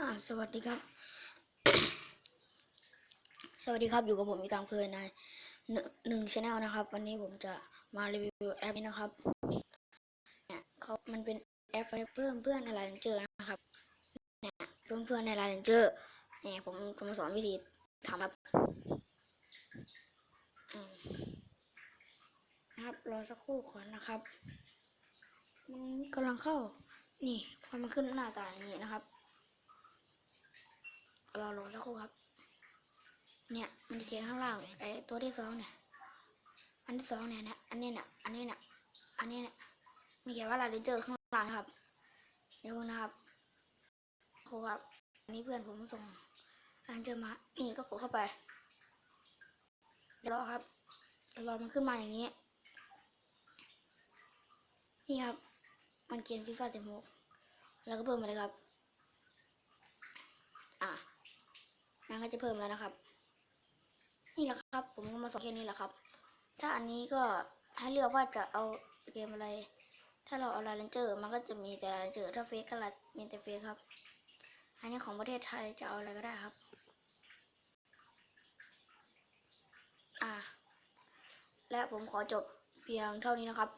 อ่าสวัสดีครับ สวัสดีครับอยู่กับผมอีกตามเคยในหนึ่งหนึ่งชแนลนะครับ วันนี้ผมจะมารีวิวแอปนี้นะครับเนี่ยเขามันเป็นแอปไว้เพิ่มเพื่อนในไลน์เจอนะครับเนี่ยเพิ่มเพื่อนในไลน์เจอเนี่ยผมจะมาสอนวิธีทำครับนะครับรอสักครู่ก่อนนะครับมันกำลังเข้า นี่พอมันขึ้นหน้าตาอย่างนี้นะครับ รอรอสักครู่ครับ เนี่ยมันจะเขียนข้างล่างไอ้ตัวที่สองเนี่ย อันที่สองเนี่ยนะอันนี้เนี่ยอันนี้เนี่ยอันนี้เนี่ยมีเขียนว่าลาเรนเจอร์ข้างล่างครับเดี๋ยวนะครับครูครับอันนี้เพื่อนผมส่งลาเรนเจอร์มานี่ก็กดเข้าไปเดี๋ยวรอครับรอมันขึ้นมาอย่างนี้นี่ครับ มันเขียนฟีฟ่าเต็มหกแล้วก็เพิ่มมาเลยครับ อะ ก็จะเพิ่มแล้วนะครับ นี่แหละครับ ผมก็มาสอนแค่นี้แหละครับ ถ้าอันนี้ก็ให้เลือกว่าจะเอาเกมอะไร ถ้าเราเอาลาเรนเจอร์มันก็จะมีแต่ลาเรนเจอร์ถ้าเฟซก็ลามีแต่เฟซครับ อันนี้ของประเทศไทยจะเอาอะไรก็ได้ครับ อะและผมขอจบเพียงเท่านี้นะครับ